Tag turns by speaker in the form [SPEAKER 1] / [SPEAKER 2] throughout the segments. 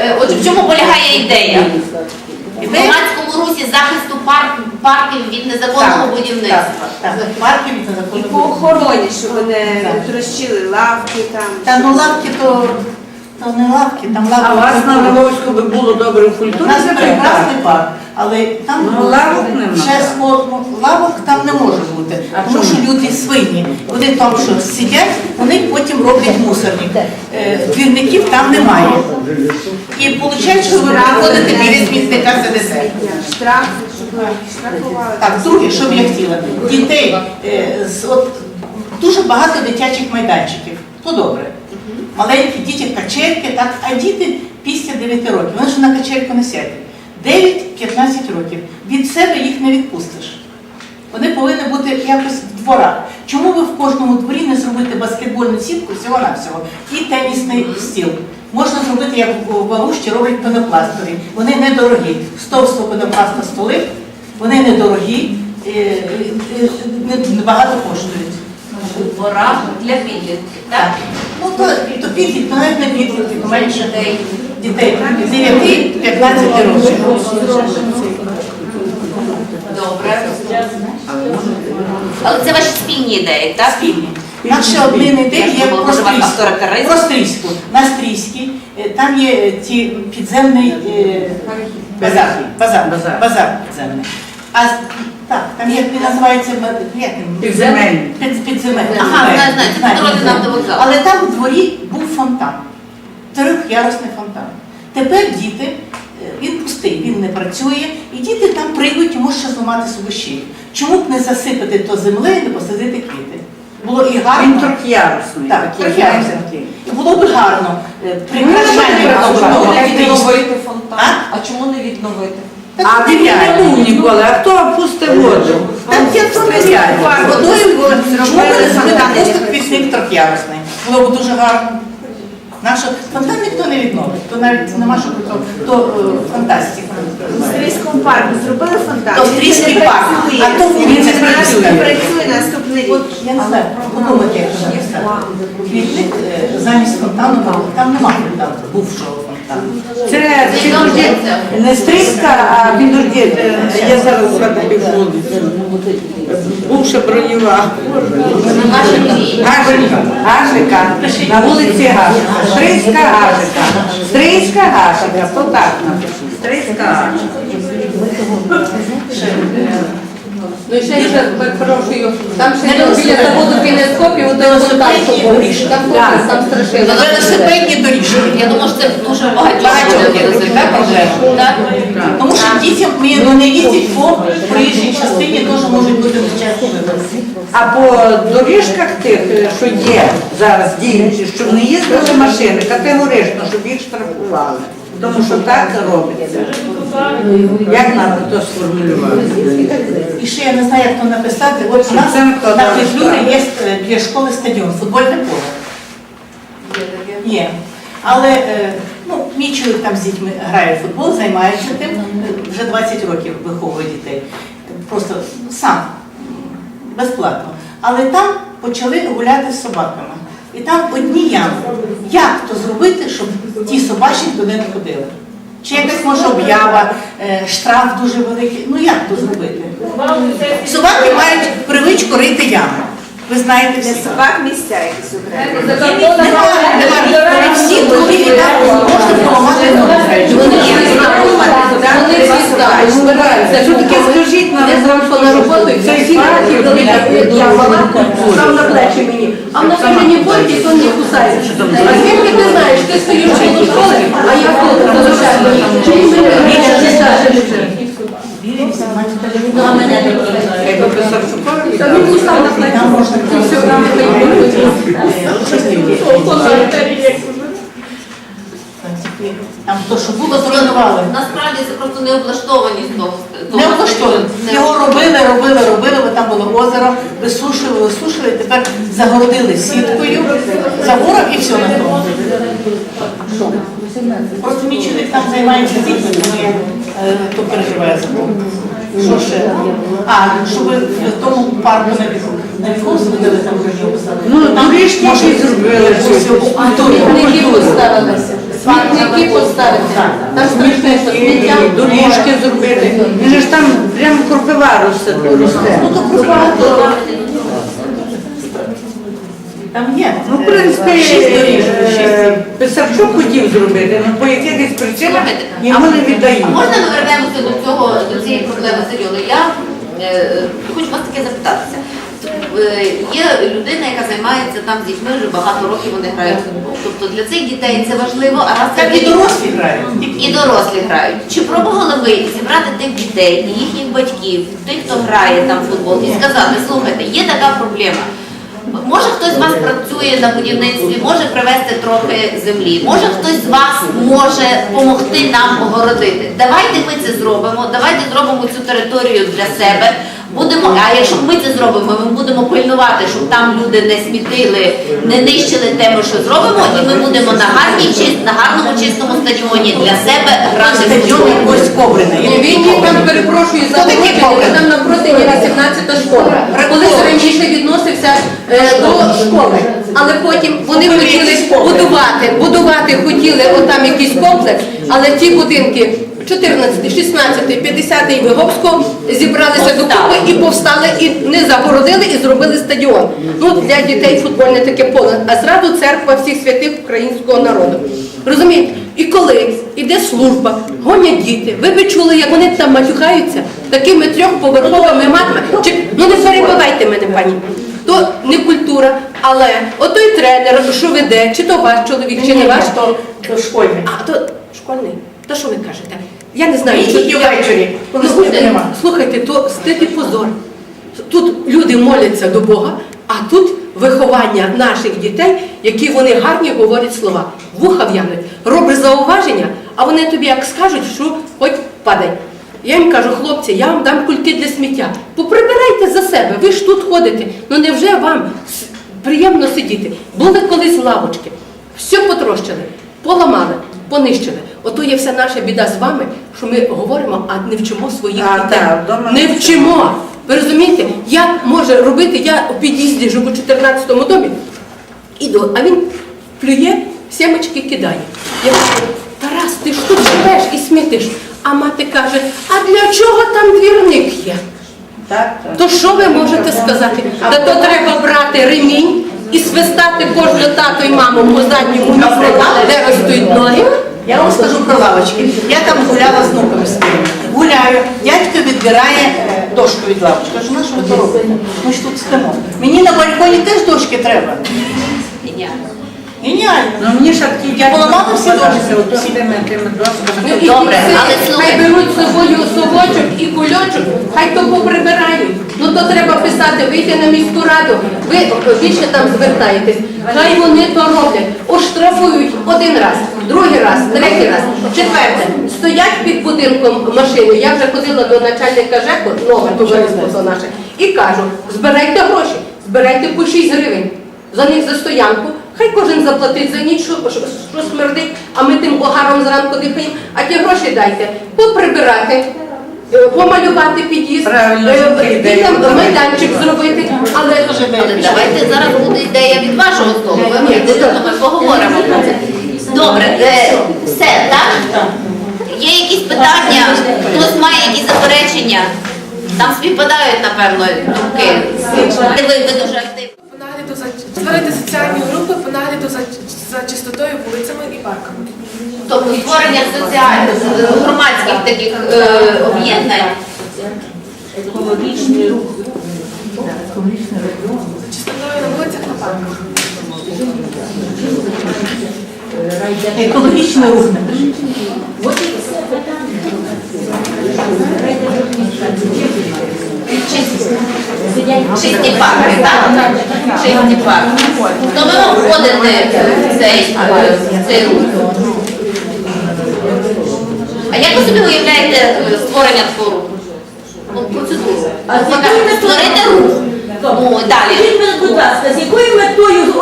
[SPEAKER 1] Е, Отже, в чому полягає ідея? В громадському русі захисту парк, парків від незаконного будівництва.
[SPEAKER 2] Так, так. Це
[SPEAKER 3] І по охороні, щоб не трощили лавки там.
[SPEAKER 2] Та ну лавки то, то не лавки, там лавки.
[SPEAKER 4] А у вас на. Львовську би було добре в
[SPEAKER 2] У
[SPEAKER 4] культурі?
[SPEAKER 2] нас
[SPEAKER 4] це
[SPEAKER 2] прекрасний парк, але там
[SPEAKER 4] Ну, лавок
[SPEAKER 2] ще ну, лавок там не може бути,
[SPEAKER 4] А
[SPEAKER 2] тому
[SPEAKER 4] чому?
[SPEAKER 2] що люди свині. Вони там що сидять, вони потім роблять мусорник. Е, Двірників там немає. І виходить, що ви приходите біля смітника.
[SPEAKER 3] Штрафи, щоб штрафували.
[SPEAKER 2] Так, друге, що б я хотіла, дітей е, з от дуже багато дитячих майданчиків. То добре. Маленькі діти, качельки, так, а діти після 9 років. Вони ж на качельку не сядуть. 9-15 років. Від себе їх не відпустиш. Вони повинні бути якось в дворах. Чому ви в кожному дворі не зробите баскетбольну сітку всього-навсього і тенісний стіл? Можна зробити, як в Валушті роблять пенопластові. Вони недорогі. З товстого пенопласта столи, вони недорогі, е, е, е, не- небагато коштують.
[SPEAKER 1] У дворах для підлітків. Так?
[SPEAKER 2] Ну, то, то підлітки, то навіть не підлітки, менше
[SPEAKER 1] Дітей.
[SPEAKER 2] дітей. 9-15 років.
[SPEAKER 1] Добре. Але це ваші спільні ідеї, так?
[SPEAKER 2] Спільні. Там ще один ідея є
[SPEAKER 1] Я ж
[SPEAKER 2] про
[SPEAKER 1] можу вас
[SPEAKER 2] Стрийську.
[SPEAKER 1] авторитаризм.
[SPEAKER 2] Про Стрийську. На Стрийській. е, Там є е, ті підземний е, базар. Базар.
[SPEAKER 4] Базар.
[SPEAKER 2] Базар підземний. А так, там як він називається?
[SPEAKER 4] Підземельний.
[SPEAKER 2] Підземельний.
[SPEAKER 1] Ага,
[SPEAKER 2] Але там в дворі був фонтан. Трьохярусний фонтан. Тепер діти, е, він пустий, він не працює, і діти там прийдуть і можуть ще зламати собі шию. Чому б не засипати то землею, не посадити квіти? Було і гарно.
[SPEAKER 4] Він трьохярусний.
[SPEAKER 2] Так,
[SPEAKER 4] такий,
[SPEAKER 2] трьохярусний. І було б гарно. е, Прикрашання
[SPEAKER 4] Ну, ну,
[SPEAKER 5] відновити фонтан.
[SPEAKER 2] А?
[SPEAKER 5] А чому не відновити?
[SPEAKER 2] Так,
[SPEAKER 4] А він не був ніколи, а хто опустив воду?
[SPEAKER 2] Так я то не знаю. Водою було. Чому
[SPEAKER 3] Зробили
[SPEAKER 2] не
[SPEAKER 3] фонтан.
[SPEAKER 2] просто квітник трьохярусний? Було б дуже гарно. Наша фонтан ніхто не відновить, то навіть нема що про то, то е, фантастика.
[SPEAKER 3] В Стрийському парку зробили фонтан.
[SPEAKER 2] То парк, а то
[SPEAKER 3] Він не
[SPEAKER 2] працює.
[SPEAKER 3] працює наступний рік.
[SPEAKER 2] От я не знаю, подумайте, як це е, замість фонтану, там немає фонтану, бувшого
[SPEAKER 4] Це підожди, не стрижка, а підожди, е, я зараз згадаю вулицю. Бувша бронєва. Гажика, Гажика, на вулиці Гажика. Стрийська Гажика. Стрийська Гажика, то так. Стрийська Гажика.
[SPEAKER 5] Ну і ще я перепрошую, там ще біля заводу от там там хлопець там страшили.
[SPEAKER 2] Велосипедні доріжки.
[SPEAKER 1] Я думаю, що це дуже багатьох
[SPEAKER 2] проблема.
[SPEAKER 1] Так?
[SPEAKER 2] Тому що дітям ми вони їздять по проїжджій частині, теж можуть бути випадки.
[SPEAKER 4] А по доріжках тих, е, що є зараз діючі, щоб не їздили машини, категорично, щоб їх штрафували. Тому що так робиться. Як нам то сформулювати?
[SPEAKER 2] І ще я не знаю, як то написати. От у нас на Петлюрі є е, біля школи стадіон, футбольне поле. Є. Але е, ну, мій чоловік там з дітьми грає в футбол, займається тим, вже 20 років виховує дітей. Просто сам, безплатно. Але там почали гуляти з собаками. І там одні ями. Як то зробити, щоб ті собачі туди не ходили? Чи якась може об'ява, е, штраф дуже великий? Ну як то зробити? Собаки мають привичку рити ями. Ви знаєте
[SPEAKER 3] Для собак місця якісь окремі.
[SPEAKER 2] Всі дворі там можна поламати ноги.
[SPEAKER 1] Вони всі знають, збираються.
[SPEAKER 4] Що таке скажіть нам?
[SPEAKER 5] Зранку на роботу, і всі я мала, став на плечі мені. А вона каже, не бойся, то не кусається. А звідки ти знаєш? Ти стоїш коло школи, а я тут залишаю. Він мене не скаже?
[SPEAKER 2] Білі 18
[SPEAKER 1] а мене такі.
[SPEAKER 4] Професор Шукович
[SPEAKER 5] Та він устав на плечі.
[SPEAKER 2] Там то, що було, зруйнували.
[SPEAKER 1] Насправді це просто не облаштованість того. того-
[SPEAKER 2] Не облаштовано. Його робили, робили, робили, бо там було озеро, висушили, висушили, і тепер загородили сіткою, забором і все на тому. Просто мій чоловік там займається дітьми, тому я е, то переживаю за. Що ще? А, щоб в тому парку на віку, на віку зробили там вже
[SPEAKER 4] Ну, доріжки які зробили.
[SPEAKER 2] культуру.
[SPEAKER 5] Поставилися. Смітники поставити. Там страшне, сміття.
[SPEAKER 4] Доріжки зробити. Він же ж там прямо кропива росте.
[SPEAKER 2] Ну, то просто там є.
[SPEAKER 4] Ну, в принципі,
[SPEAKER 2] Шість доріжок,
[SPEAKER 4] е,
[SPEAKER 2] шість.
[SPEAKER 4] Писарчук хотів зробити, але по якихось причинах йому не
[SPEAKER 1] А
[SPEAKER 4] віддають.
[SPEAKER 1] можна ми вернемося до цього до цієї проблеми серйозно? Я е, хочу вас таке запитатися. Е, Є людина, яка займається там з дітьми вже багато років, вони грають в футбол. Тобто для цих дітей це важливо, а раз це
[SPEAKER 2] Так і
[SPEAKER 1] діти-
[SPEAKER 2] дорослі грають.
[SPEAKER 1] і дорослі грають. Чи пробували ви зібрати тих дітей і їхніх батьків, тих, хто грає там в футбол, і сказати, слухайте, є така проблема. Може хтось з вас працює на будівництві, може привезти трохи землі, може хтось з вас може допомогти нам огородити. Давайте ми це зробимо, давайте зробимо цю територію для себе. Будемо, а якщо ми це зробимо, ми будемо пильнувати, щоб там люди не смітили, не нищили те, ми що зробимо, і ми будемо на гарній чист, на гарному чистому стадіоні для себе грати
[SPEAKER 2] Стадіон якось кобрина.
[SPEAKER 5] Він їх там перепрошую за
[SPEAKER 2] кобри?
[SPEAKER 5] там напроти є 18 школа. Колись раніше відносився е, до школи, але потім вони хотіли будувати, будувати хотіли отам якийсь комплекс, але ті будинки 14, 16, 50 Виговського зібралися докупи і повстали, і не загородили, і зробили стадіон. Ну, для дітей футбольне таке поле, а зразу церква всіх святих українського народу. Розумієте? І коли йде служба, гонять діти, ви б чули, як вони там матюхаються такими трьохповерховими матами. Чи, ну не перебивайте мене, пані. То не культура, але отой тренер, що веде, чи то ваш чоловік, чи не ваш, то
[SPEAKER 2] школьник.
[SPEAKER 5] а то школьний. То що ви кажете? Я не знаю, що
[SPEAKER 2] тільки ввечері, коли
[SPEAKER 5] Ну, е,
[SPEAKER 2] нема.
[SPEAKER 5] Слухайте, то стид і позор. Тут люди моляться до Бога, а тут виховання наших дітей, які вони гарні говорять слова. Вуха в'януть, роблять зауваження, а вони тобі як скажуть, що хоч падай. Я їм кажу, хлопці, я вам дам кульки для сміття. Поприбирайте за себе, ви ж тут ходите. Ну невже вам приємно сидіти? Були колись лавочки, все потрощили, поламали, понищили. Ото є вся наша біда з вами, що ми говоримо, а не вчимо своїх
[SPEAKER 4] А,
[SPEAKER 5] дітей.
[SPEAKER 4] так, вдома
[SPEAKER 5] не
[SPEAKER 4] не
[SPEAKER 5] вчимо. Ви розумієте, як може робити, я у під'їзді живу в 14-му домі, іду, а він плює, сімочки кидає. Я кажу, Тарас, ти ж тут живеш і смітиш. А мати каже, а для чого там двірник є?
[SPEAKER 4] Так, так.
[SPEAKER 5] То що ви можете сказати? Та то треба брати ремінь і свистати кожну тату і маму по задньому місці, де ростуть ноги.
[SPEAKER 2] Я вам скажу про лавочки. Я там гуляла з внуками своїми. Гуляю, дядько відбирає е, дошку від лавочки. Кажу, на що ви то робите? Ми ж тут спимо. Мені на балконі теж дошки треба.
[SPEAKER 1] Геніально.
[SPEAKER 4] Ну мені ж такі
[SPEAKER 2] Поламали всі
[SPEAKER 4] тими
[SPEAKER 5] Ну,
[SPEAKER 1] Добре, але
[SPEAKER 5] хай беруть з собою совочок і кульочок, хай то поприбирають. Ну то треба писати, вийти на міську раду. Ви більше там звертаєтесь. Хай вони то роблять. Оштрафують один раз, другий раз, третій раз, четверте. Стоять під будинком машини. Я вже ходила до начальника ЖЕКу, нове товариство то наше, і кажу, збирайте гроші, збирайте по 6 гривень за них за стоянку. Хай кожен заплатить за ніч, що, що, що смердить, а ми тим огаром зранку дихаємо. А ті гроші дайте поприбирати, е, помалювати під'їзд, е, дітям майданчик зробити. Але
[SPEAKER 1] Але давайте зараз буде ідея від вашого столу.
[SPEAKER 5] Це-
[SPEAKER 1] то ми поговоримо про це. Добре, е, все, так? Є якісь питання? Хтось має якісь заперечення? Там співпадають, напевно, думки. Ви, ви дуже активні.
[SPEAKER 6] Нагляду за створити соціальні групи по нагляду за, за чистотою вулицями і парками.
[SPEAKER 1] Тобто створення соціальних е, громадських таких е, об'єднань.
[SPEAKER 6] За чистотою на вулицях та парках.
[SPEAKER 2] Екологічний рух. напишіть.
[SPEAKER 1] Чисті, чисті парки, так? Чисті парки. То ви входите в цей, е, в цей рух. А як ви собі уявляєте е, створення такого руху? Ну, процедуру. Створити рух. Ну, далі.
[SPEAKER 7] Скажіть мені, будь ласка, з якою метою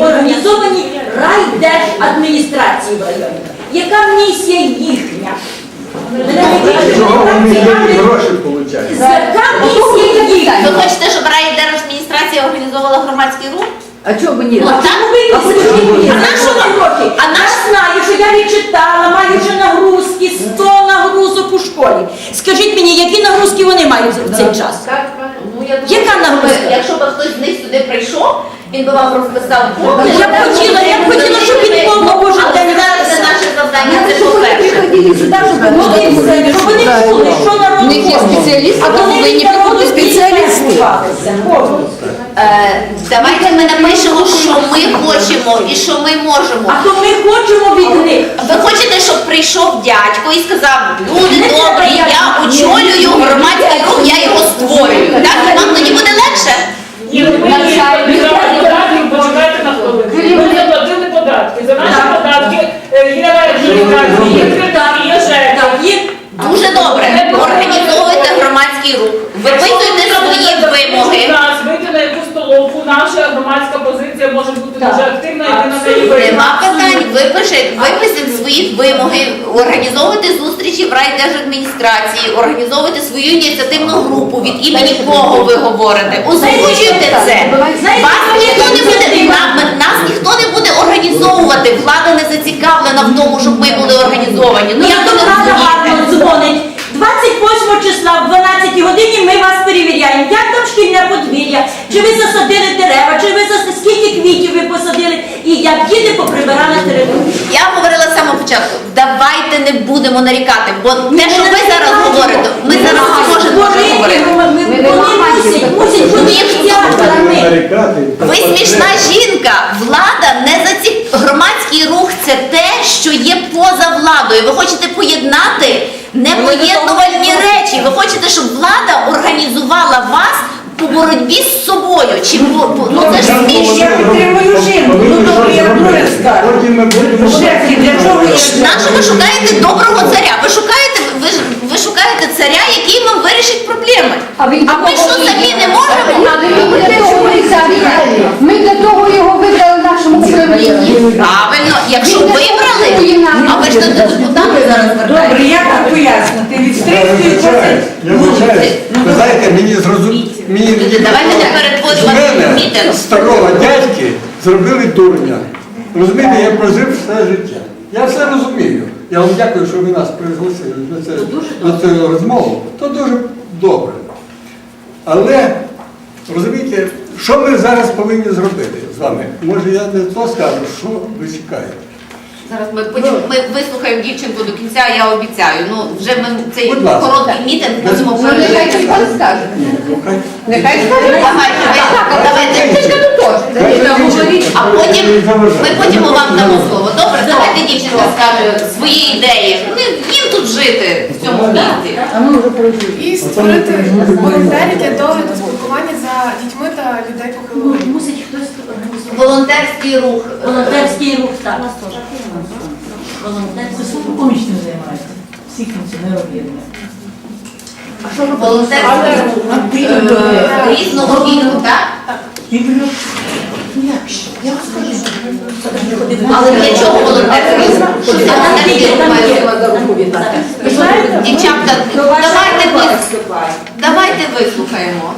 [SPEAKER 7] організовані райдержадміністрації в районі? Яка місія їхня? Мене найбільше
[SPEAKER 8] Чого вони
[SPEAKER 7] цікавить,
[SPEAKER 8] гроші получають?
[SPEAKER 1] Ви хочете, щоб райдержадміністрація організовувала громадський рух?
[SPEAKER 5] А чого б ні?
[SPEAKER 1] Ну,
[SPEAKER 7] мені,
[SPEAKER 1] ні? А
[SPEAKER 7] що
[SPEAKER 1] на
[SPEAKER 7] гроші?
[SPEAKER 1] а на
[SPEAKER 7] Я знаю, що я відчитала, маю вже нагрузки, 100 нагрузок у школі. Скажіть мені, які нагрузки вони мають в цей час?
[SPEAKER 1] Ну,
[SPEAKER 7] Яка нагрузка?
[SPEAKER 1] Якщо б хтось з них сюди прийшов, він би вам розписав повне.
[SPEAKER 7] Я б хотіла, я б хотіла, щоб він повно кожен день
[SPEAKER 1] наше завдання, це
[SPEAKER 5] приходили щоб
[SPEAKER 7] Ну, і все, щоб вони чули, що народ
[SPEAKER 5] У них є
[SPEAKER 7] хоче.
[SPEAKER 5] спеціалісти,
[SPEAKER 7] А
[SPEAKER 5] то
[SPEAKER 7] вони
[SPEAKER 5] повинні
[SPEAKER 7] від народу
[SPEAKER 5] бути спеціалісти.
[SPEAKER 7] повністю.
[SPEAKER 1] Е, Давайте ми напишемо, що ми хочемо і що ми можемо.
[SPEAKER 7] А то ми хочемо від них.
[SPEAKER 1] Ви хочете, щоб прийшов дядько і сказав, люди добрі, я очолюю громадський рух, я його створюю. Так, і вам тоді буде легше?
[SPEAKER 8] Ні, ви не. Ми заплатили податки. За наші податки е, є райділікації, є кредит, є ЖЕК.
[SPEAKER 7] Так, є
[SPEAKER 1] Дуже добре. Організовуйте громадський рух, виписуйте свої вимоги.
[SPEAKER 8] Нас вийти на яку столовку, наша громадська позиція може бути дуже активна, і на неї
[SPEAKER 1] Нема питань, випишіть, випишіть свої вимоги, організовуйте зустрічі в райдержадміністрації, організовуйте свою ініціативну групу, від імені кого ви говорите. Озвучуйте це. Вас ніхто не буде, нас ніхто не буде організовувати. Влада не зацікавлена в тому, щоб ми були організовані. Ну
[SPEAKER 7] я
[SPEAKER 1] тут
[SPEAKER 7] рада гарно дзвонить. 28 числа в 12 годині ми вас перевіряємо. Як там шкільне подвір'я? Чи ви засадили дерева, чи ви зас... скільки квітів ви посадили, і як діти поприбирали територію.
[SPEAKER 1] Я говорила з самого початку, давайте не будемо нарікати, бо те, що ви зараз говорите, ми зараз не можемо
[SPEAKER 7] Говорити.
[SPEAKER 1] Ви смішна жінка. Влада не заці... громадський рух це те, що є поза владою. Ви хочете поєднати непоєднувальні речі. Ви хочете, щоб влада організувала вас по боротьбі з собою. Чи по... по- ну це ж смішно.
[SPEAKER 4] Я підтримую жінку. Ну добре, я друге скажу.
[SPEAKER 9] Потім ми будемо
[SPEAKER 4] Шефі, для чого я
[SPEAKER 1] Нащо ви шукаєте доброго царя? Ви шукаєте, ви, ж- ви шукаєте царя, який вам вирішить проблеми.
[SPEAKER 5] А він
[SPEAKER 1] А ми що самі не можемо?
[SPEAKER 5] Але ми для того і взяли. Ми для того його вибрали в нашому управлінні.
[SPEAKER 1] Правильно, якщо вибрали, а ви ж до депутати зараз
[SPEAKER 4] Добре,
[SPEAKER 1] звертаєтесь.
[SPEAKER 4] як так пояснити? Від
[SPEAKER 9] Я вибачаюсь, я вибачаюсь. Ви знаєте, мені зрозуміло. Мені
[SPEAKER 1] Давайте не перетворювати
[SPEAKER 9] з мене,
[SPEAKER 1] мітинг.
[SPEAKER 9] старого дядьки, зробили дурня. Розумієте, я прожив все життя. Я все розумію. Я вам дякую, що ви нас пригласили на, це, на цю розмову. То дуже добре. Але розумієте, що ми зараз повинні зробити з вами? Може я не то скажу, що ви чекаєте?
[SPEAKER 1] Зараз ми потім ми вислухаємо дівчинку до кінця, я обіцяю. Ну вже ми цей
[SPEAKER 9] Будь ласка.
[SPEAKER 1] короткий мітинг будемо
[SPEAKER 5] Ну, нехай
[SPEAKER 1] пережити.
[SPEAKER 5] хтось скаже. Нехай скаже.
[SPEAKER 1] Давайте, ви- давайте.
[SPEAKER 5] Ти ж кажу теж.
[SPEAKER 1] А потім ми потім вам дамо слово. Добре, давайте дівчинка скаже свої ідеї. Вони їм тут жити в цьому місті.
[SPEAKER 6] І створити волонтерів для догляду спілкування за дітьми та людей похилого віку.
[SPEAKER 7] Мусить хтось організувати.
[SPEAKER 1] Волонтерський рух.
[SPEAKER 7] Волонтерський рух, так.
[SPEAKER 2] Помічним займається. Всі функціонери об'єднання.
[SPEAKER 1] Е, різного віку, так? Але для чого волонтерський рух? Що це волонтерський рух має? Дівчатка, давайте давайте вислухаємо.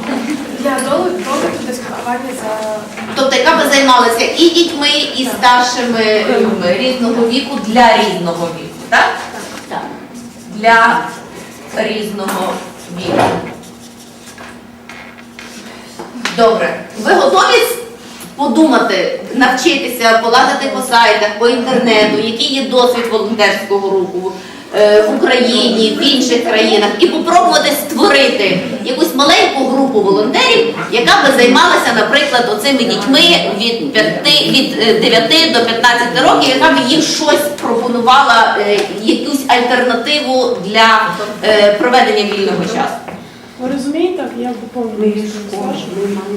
[SPEAKER 6] Для догляду догляду та за
[SPEAKER 1] Тобто, яка би займалася і дітьми, і старшими людьми різного віку для різного віку, так?
[SPEAKER 7] Так.
[SPEAKER 1] Для різного віку. Добре. Ви готові подумати, навчитися, полазити по сайтах, по інтернету, який є досвід волонтерського руху в Україні, в інших країнах, і попробувати створити якусь маленьку групу волонтерів, яка би займалася, наприклад, оцими дітьми від 5, від е, 9 до 15 років, яка б їм щось пропонувала, е, якусь альтернативу для е, проведення вільного часу.
[SPEAKER 10] Ви розумієте, я доповнюю,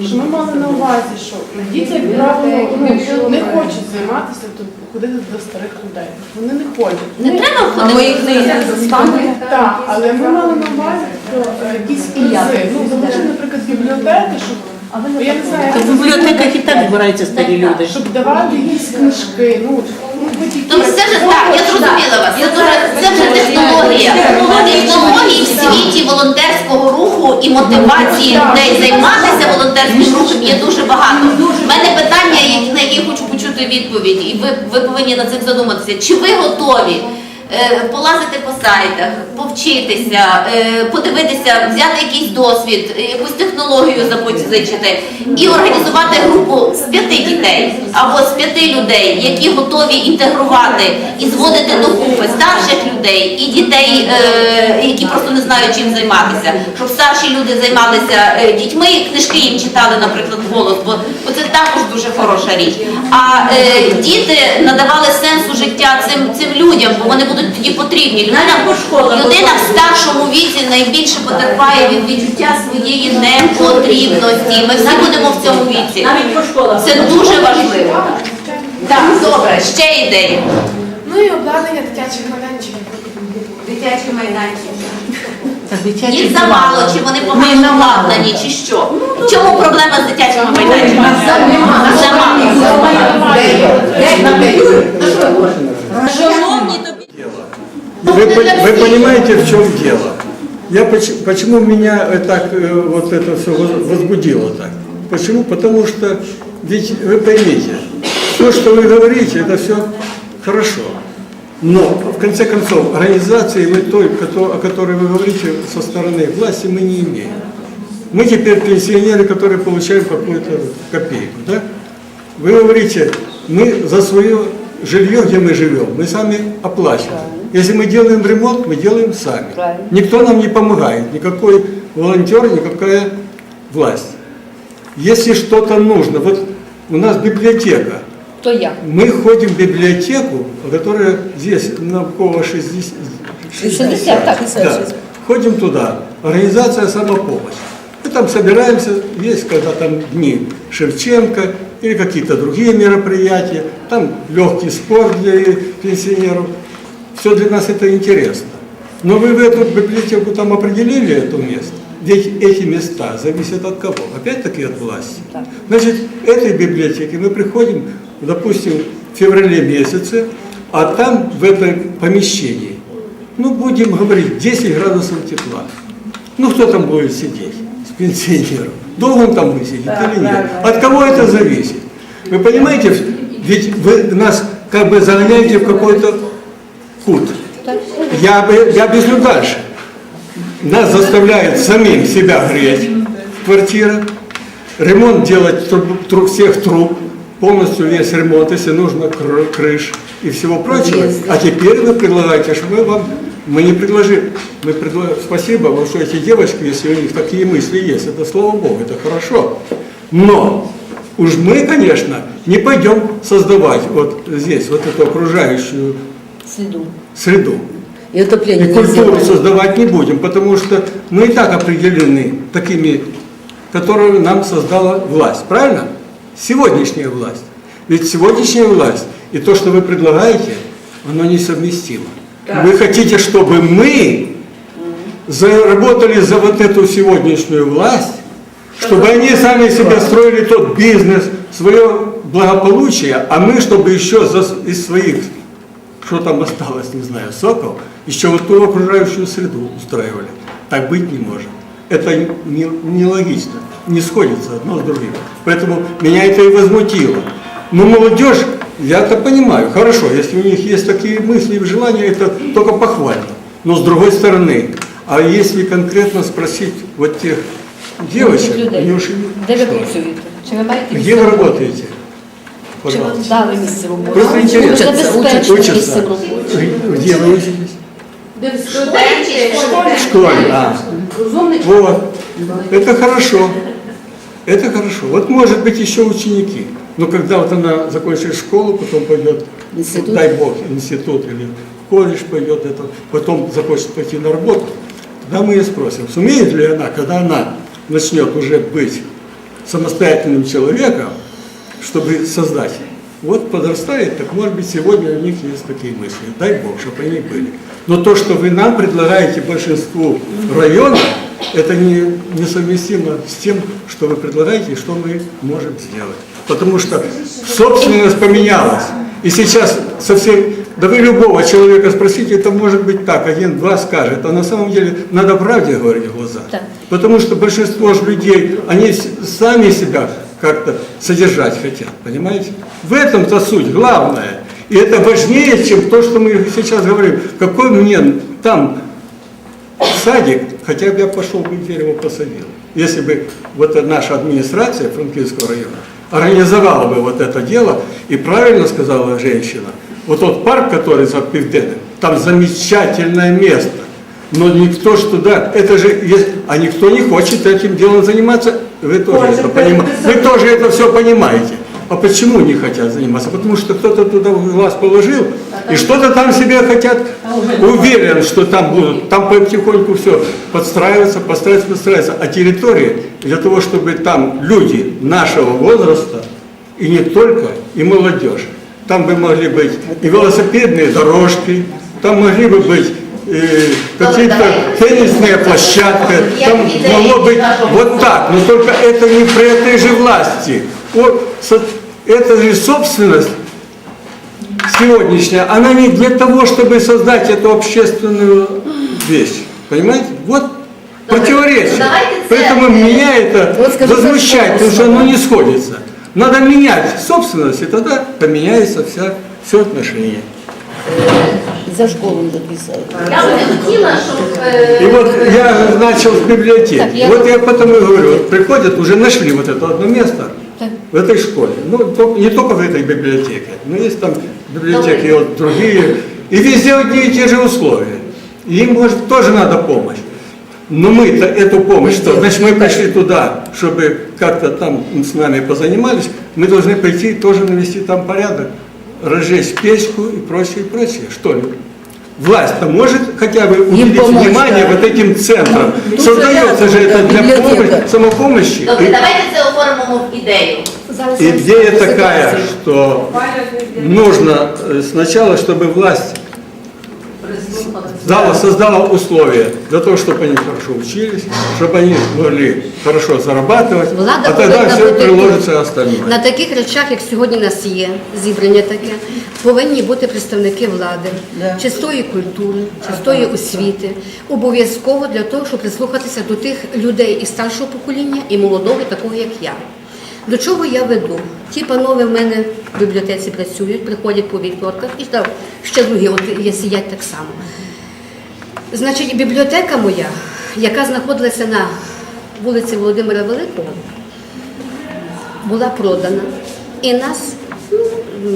[SPEAKER 10] що ми мали на увазі, що діти, як правило, ну, не хочуть займатися, тут ходити до старих людей. Вони не хочуть.
[SPEAKER 1] Не треба входити.
[SPEAKER 10] Так, але ми мали на увазі, що е, якісь призи. Ну, залишити, наприклад, бібліотеки, щоб ну, я не знаю,
[SPEAKER 2] Та
[SPEAKER 10] як
[SPEAKER 2] в бібліотеках і так збираються старі люди.
[SPEAKER 10] щоб давати якісь книжки. Ну, ну хоч
[SPEAKER 1] Тобто це вже так, я зрозуміла вас. Це дуже це вже технологія. Технології в світі волонтерського руху і мотивації людей займатися волонтерським рухом є дуже багато. У мене питання все-таки хочу почути відповідь, і ви, ви повинні над цим задуматися. Чи ви готові полазити по сайтах, повчитися, е, подивитися, взяти якийсь досвід, е, якусь технологію запозичити і організувати групу з п'яти дітей або з п'яти людей, які готові інтегрувати і зводити докупи старших людей і дітей, е, які просто не знають чим займатися, щоб старші люди займалися е, дітьми, книжки їм читали, наприклад, голос, бо, це також дуже хороша річ. А е, діти надавали сенсу життя цим цим людям, бо вони будуть тоді потрібні. Людина, в старшому віці найбільше потерпає від відчуття своєї непотрібності. Ми всі будемо в цьому віці.
[SPEAKER 7] Навіть по школах.
[SPEAKER 1] Це дуже важливо. Так, добре, ще ідеї.
[SPEAKER 6] Ну і обладнання дитячих майданчиків.
[SPEAKER 3] Дитячі майданчики.
[SPEAKER 1] Їх замало, чи вони погано обладнані, чи що? В чому проблема з дитячими майданчиками?
[SPEAKER 9] Вы, вы понимаете, в чем дело? Я поч- почему меня э, так э, вот это все возбудило так? Почему? Потому что ведь вы поймите, все, что вы говорите, это все хорошо. Но в конце концов организации мы той, о которой вы говорите со стороны власти, мы не имеем. Мы теперь пенсионеры, которые получают какую-то копейку, да? Вы говорите, мы за свое жилье, где мы живем, мы сами оплачиваем. Если мы делаем ремонт, мы делаем сами. Никто нам не помогает, никакой волонтер, никакая власть. Если что-то нужно, вот у нас библиотека.
[SPEAKER 5] То я.
[SPEAKER 9] Мы ходим в библиотеку, которая здесь, Наукова 60.
[SPEAKER 5] 60, так,
[SPEAKER 9] Да. Ходим туда. Организация самопомощь. Мы там собираемся, есть когда там дни Шевченко или какие-то другие мероприятия, там легкий спорт для пенсионеров. Все для нас это интересно. Но вы в эту библиотеку там определили это место? Ведь эти места зависят от кого? Опять-таки от власти. Значит, этой библиотеке мы приходим, допустим, в феврале месяце, а там в этом помещении, ну, будем говорить, 10 градусов тепла. Ну, кто там будет сидеть с пенсионером? Долго он там будет сидеть или нет? От кого это зависит? Вы понимаете, ведь вы нас как бы загоняете в какой-то кут. Я, я объясню дальше. Нас заставляют самим себя греть в квартирах, ремонт делать труб- труб- всех труб, полностью весь ремонт, если нужно, кр- крыш и всего прочего. А теперь вы предлагаете, что мы вам, мы не предложили, мы предлагаем, спасибо вам, что эти девочки, если у них такие мысли есть, это слава Богу, это хорошо. Но уж мы, конечно, не пойдем создавать вот здесь вот эту окружающую
[SPEAKER 5] Среду.
[SPEAKER 9] среду.
[SPEAKER 5] И отопление
[SPEAKER 9] И культуру создавать не будем, потому что мы и так определены такими, которые нам создала власть. Правильно? Сегодняшняя власть. Ведь сегодняшняя власть и то, что вы предлагаете, оно несовместимо. Вы хотите, чтобы мы заработали за вот эту сегодняшнюю власть, чтобы они сами себе строили тот бизнес, свое благополучие, а мы, чтобы еще за- из своих что там осталось, не знаю, соков, еще вот ту окружающую среду устраивали. Так быть не может. Это не- нелогично, не сходится одно с другим. Поэтому меня это и возмутило. Но молодежь, я это понимаю, хорошо, если у них есть такие мысли и желания, это только похвально. Но с другой стороны, а если конкретно спросить вот тех девочек, они уж и-
[SPEAKER 5] Де ви
[SPEAKER 9] что?
[SPEAKER 5] працюєте? Чи ви маєте
[SPEAKER 9] где вы работаете?
[SPEAKER 5] Чи вам
[SPEAKER 9] Пожалуйста.
[SPEAKER 5] дали місце роботи?
[SPEAKER 9] Просто Учатся.
[SPEAKER 5] місце роботи.
[SPEAKER 9] Где вы учитесь?
[SPEAKER 3] Студенти,
[SPEAKER 9] В школе. А. Вот. Это хорошо. Это хорошо. Вот может быть еще ученики. Но когда вот она закончит школу, потом пойдет,
[SPEAKER 5] Институт.
[SPEAKER 9] дай бог, институт или колледж пойдет, это, потом захочет пойти на работу, тогда мы ее спросим, сумеет ли она, когда она начнет уже быть самостоятельным человеком, чтобы создать. Вот подрастает, так может быть сегодня у них есть такие мысли. Дай Бог, чтобы они были. Но то, что вы нам предлагаете большинству районов, это не, несовместимо с тем, что вы предлагаете и что мы можем сделать. Потому что собственность поменялась. И сейчас совсем, да вы любого человека спросите, это может быть так, один-два скажет, а на самом деле надо правде говорить в глаза. Потому что большинство же людей, они сами себя как-то содержать хотят, понимаете? В этом-то суть, главное. И это важнее, чем то, что мы сейчас говорим. Какой мне там садик, хотя бы я пошел бы дерево посадил. Если бы вот наша администрация Франківського района организовала бы вот это дело, и правильно сказала женщина, вот тот парк, который за Пивденом, там замечательное место. Но никто ж туда, это же а никто не хочет этим делом заниматься, вы тоже это понимаете. Вы тоже это все понимаете. А почему не хотят заниматься? Потому что кто-то туда глаз положил, и что-то там себе хотят, уверен, что там будут, там потихоньку все подстраиваться, подстраиваться, подстраиваться. А территория, для того, чтобы там люди нашего возраста, и не только, и молодежь, там бы могли быть и велосипедные дорожки, там могли бы быть какие-то теннисные площадки, там могло быть вот так, но только это не при этой же власти. Вот, со- это же собственность сегодняшняя, она не для того, чтобы создать эту общественную вещь. Понимаете? Вот противоречие. Поэтому меня это
[SPEAKER 5] Вот
[SPEAKER 9] возмущает, потому что оно не сходится. Надо менять собственность, и тогда поменяется вся, все отношение.
[SPEAKER 5] За школу записали.
[SPEAKER 1] Я би не
[SPEAKER 9] И вот я начал с библиотеки.
[SPEAKER 5] Так, я-
[SPEAKER 9] Вот я потому и говорю, вот приходят, уже нашли вот это одно место в этой школе. Ну, не только в этой библиотеке, но есть там библиотеки и вот другие. И везде одни и те же условия. И им, может, тоже надо помощь. Но мы-то эту помощь, что, значит, мы пришли туда, чтобы как-то там с нами позанимались, мы должны прийти тоже навести там порядок, разжечь печку и прочее, и прочее, что ли. Власть-то может хотя бы уделить
[SPEAKER 5] помочь,
[SPEAKER 9] внимание
[SPEAKER 5] да.
[SPEAKER 9] вот этим центрам.
[SPEAKER 5] Тут
[SPEAKER 9] Создается же это для
[SPEAKER 5] библиотека.
[SPEAKER 9] помощи, самопомощи.
[SPEAKER 1] добре,
[SPEAKER 9] И
[SPEAKER 1] давайте це оформимо в ідею.
[SPEAKER 9] Идея такая, что нужно э, сначала, чтобы власть дала, создала условия для того, чтобы они хорошо учились, чтобы они могли хорошо зарабатывать,
[SPEAKER 11] Влада
[SPEAKER 9] а тогда
[SPEAKER 11] повинна
[SPEAKER 9] все
[SPEAKER 11] бути
[SPEAKER 9] приложится остальное.
[SPEAKER 11] На таких речах, як сьогодні у нас є, зібрання таке, повинні бути представники влади, чистої культури, чистої освіти, обов'язково для того, щоб прислухатися до тих людей і старшого покоління, і молодого, такого як я. До чого я веду? Ті панове в мене в бібліотеці працюють, приходять по вівторках і там ще другі, от є сидять так само. Значить, бібліотека моя, яка знаходилася на вулиці Володимира Великого, була продана. І нас ну,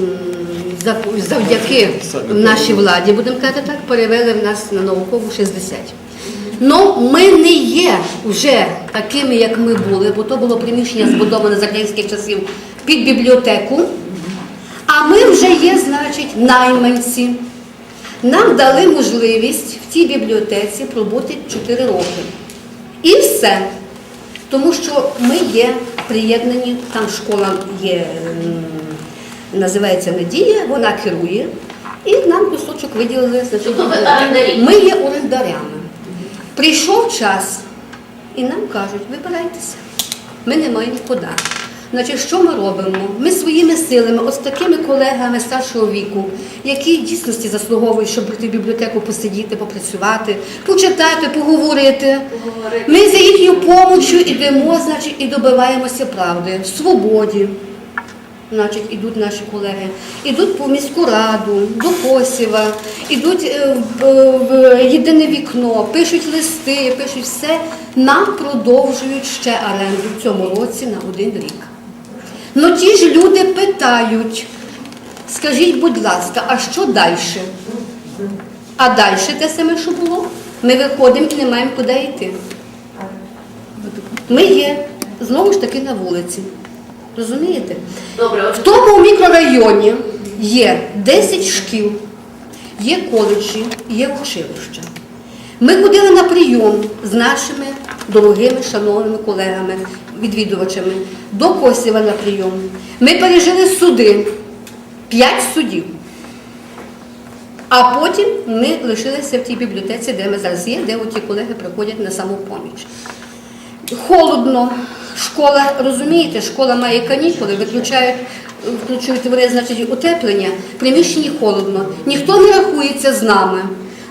[SPEAKER 11] за- завдяки нашій владі, будемо казати так, перевели в нас на наукову 60. Ну, ми не є вже такими, як ми були, бо то було приміщення збудоване з радянських часів під бібліотеку. А ми вже є, значить, найманці. Нам дали можливість в цій бібліотеці пробути 4 роки. І все. Тому що ми є приєднані, там школа є, називається Надія, вона керує, і нам кусочок виділили. значить,
[SPEAKER 1] Тобто ви?
[SPEAKER 11] Ми є орендарями. Прийшов час, і нам кажуть, вибирайтеся. Ми не маємо куди. Значить, що ми робимо? Ми своїми силами, ось такими колегами старшого віку, які в дійсності заслуговують, щоб прийти в бібліотеку посидіти, попрацювати, почитати, поговорити. Ми за їхньою помочю йдемо, значить, і добиваємося правди в свободі. Значить, ідуть наші колеги, ідуть по міську раду, до Косєва, ідуть е, в, в єдине вікно, пишуть листи, пишуть все. Нам продовжують ще оренду в цьому році на один рік. Ну ті ж люди питають, скажіть, будь ласка, а що далі? А далі те саме, що було? Ми виходимо і не маємо куди йти. Ми є знову ж таки на вулиці. Розумієте? В тому мікрорайоні є 10 шкіл, є коледжі, є училища. Ми ходили на прийом з нашими дорогими, шановними колегами, відвідувачами до Косєва на прийом. Ми пережили суди, 5 судів. А потім ми лишилися в тій бібліотеці, де ми зараз є, де оті колеги приходять на самопоміч. Холодно, школа, розумієте, школа має канікули, виключають, включують вони, значить, утеплення, приміщенні холодно. Ніхто не рахується з нами.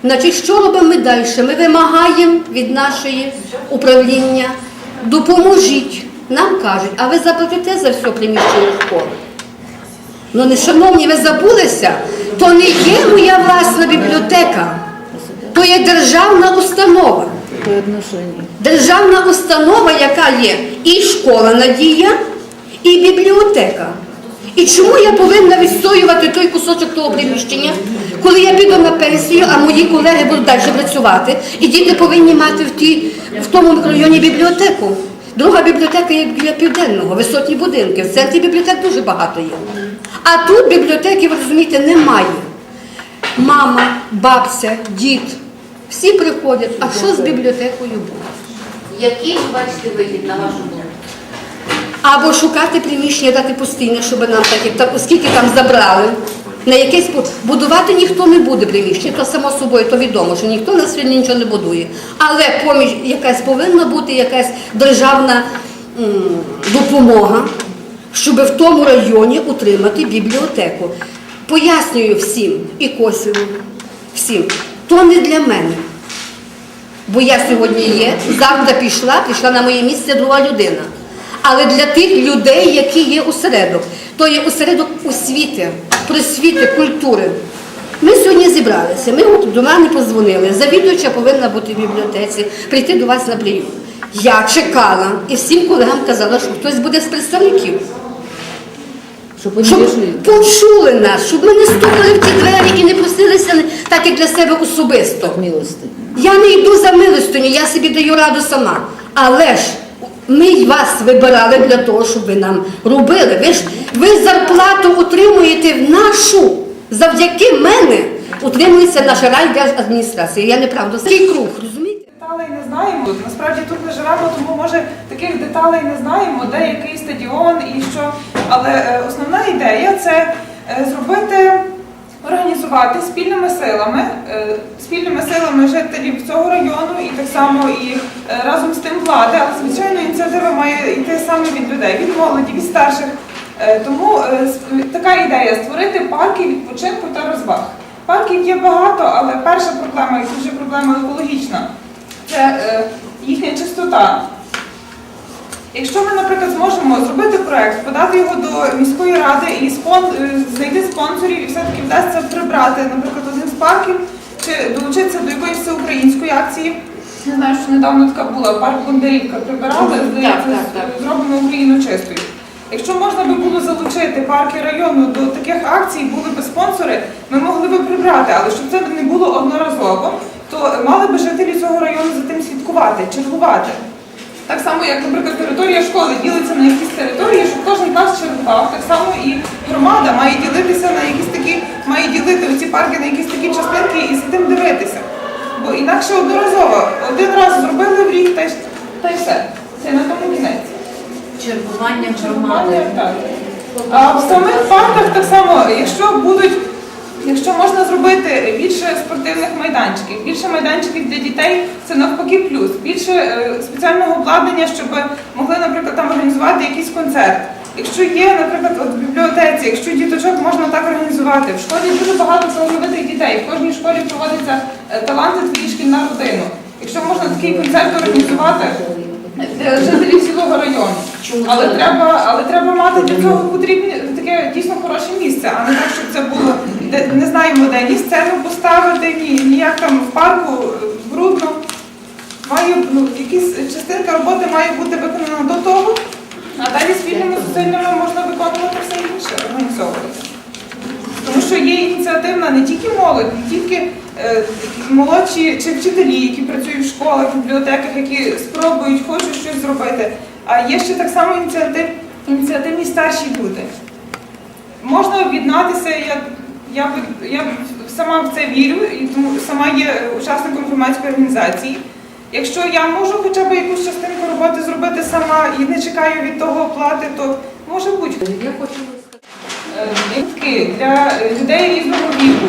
[SPEAKER 11] Значить, що робимо ми далі? Ми вимагаємо від нашої управління, допоможіть, нам кажуть, а ви заплатите за все приміщення школи. Ну, не шановні, ви забулися, то не є моя власна бібліотека, то є державна установа. Державна установа, яка є і школа Надія, і бібліотека. І чому я повинна відстоювати той кусочок того приміщення, коли я піду на пенсію, а мої колеги будуть далі працювати, і діти повинні мати в, ті, в тому мікрорайоні бібліотеку. Друга бібліотека є біля південного, висотні будинки. В центрі бібліотек дуже багато є. А тут бібліотеки, ви розумієте, немає. Мама, бабця, дід. Всі приходять. А що з бібліотекою буде?
[SPEAKER 1] Який ви бачите вихід на вашу думку?
[SPEAKER 11] Або шукати приміщення, дати постійне, щоб нам так, як оскільки там забрали. На якесь будувати ніхто не буде приміщення, то само собою, то відомо, що ніхто на сьогодні нічого не будує. Але поміж якась повинна бути якась державна допомога, щоб в тому районі утримати бібліотеку. Пояснюю всім і Косіву, всім, то не для мене. Бо я сьогодні є, завтра пішла, пішла на моє місце друга людина. Але для тих людей, які є осередок, то є осередок освіти, просвіти, культури. Ми сьогодні зібралися, ми от до мене позвонили. Завідуюча повинна бути в бібліотеці, прийти до вас на прийом. Я чекала і всім колегам казала, що хтось буде з представників. Щоб почули нас, щоб ми не стукали в ті двері і не просилися так, як для себе особисто. Я не йду за милостиню, я собі даю раду сама. Але ж ми вас вибирали для того, щоб ви нам робили. Ви ж ви зарплату отримуєте в нашу. Завдяки мене утримується наша райдержадміністрація. Я неправда. Такий круг, розумієте?
[SPEAKER 6] Деталей не знаємо. Насправді тут ми живемо, тому може таких деталей не знаємо, де який стадіон і що. Але е, основна ідея це е, зробити, організувати спільними силами, е, спільними силами жителів цього району і так само і е, разом з тим влади. Але звичайно ініціатива має йти саме від людей, від молоді, від старших. Е, Тому така ідея створити парки відпочинку та розваг. Парків є багато, але перша проблема, і вже проблема екологічна, це їхня чистота. Якщо ми, наприклад, зможемо зробити проект, подати його до міської ради і спон... е, знайти спонсорів і все-таки вдасться прибрати, наприклад, один з парків, чи долучитися до якоїсь всеукраїнської акції. Не знаю, що недавно така була, парк Бондарівка прибирали, здається, зробимо Україну чистою. Якщо можна би було залучити парки району до таких акцій, були б спонсори, ми могли б прибрати, але щоб це не було одноразово, то мали б жителі цього району за тим слідкувати, чергувати. Так само, як, наприклад, територія школи ділиться на якісь території, щоб кожен клас чергував, так само і громада має ділитися на якісь такі, має ділити ці парки на якісь такі частинки і за тим дивитися. Бо інакше одноразово, один раз зробили в рік, та й, та й все. Це на тому кінець.
[SPEAKER 1] Чергування
[SPEAKER 6] Чергування,
[SPEAKER 1] громади.
[SPEAKER 6] так. А в самих парках так само, якщо будуть, якщо можна зробити більше спортивних майданчиків, більше майданчиків для дітей, це навпаки плюс. Більше е, спеціального обладнання, щоб могли, наприклад, там організувати якийсь концерт. Якщо є, наприклад, от в бібліотеці, якщо діточок можна так організувати, в школі дуже багато талановитих дітей. В кожній школі проводиться е, таланти твої шкільна родину. Якщо можна такий концерт організувати для жителів цілого району. Але треба, але треба мати для цього потрібне таке дійсно хороше місце, а не так, щоб це було де не знаємо де ні сцену поставити, ні ніяк там в парку брудно. Має ну, якісь частинка роботи має бути виконана до того, а далі спільними зусиллями можна виконувати все інше, організовувати. Тому що є ініціативна не тільки молодь, не тільки е, молодші чи вчителі, які працюють в школах, в бібліотеках, які спробують, хочуть щось зробити. А є ще так само ініціатив, ініціативні старші люди. Можна об'єднатися, я, я, я сама в це вірю, і тому сама є учасником громадської організації. Якщо я можу хоча б якусь частинку роботи зробити сама і не чекаю від того оплати, то може бути.
[SPEAKER 11] Я хочу
[SPEAKER 6] Е, Дітки для людей різного віку.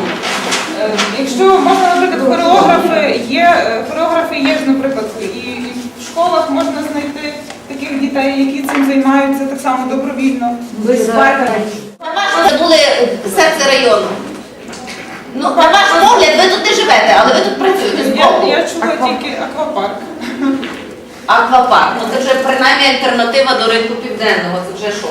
[SPEAKER 6] Е, Якщо можна, наприклад, хореографи є, е, хореографи є ж, наприклад, і і в школах можна знайти таких дітей, які цим займаються так само добровільно.
[SPEAKER 1] На це були серце району. Ну, на ваш погляд, ви тут не живете, але ви тут працюєте з
[SPEAKER 6] Я,
[SPEAKER 1] боку.
[SPEAKER 6] я чула тільки аквапарк.
[SPEAKER 1] Аквапарк. Ну це вже принаймні альтернатива до ринку південного. Це вже що?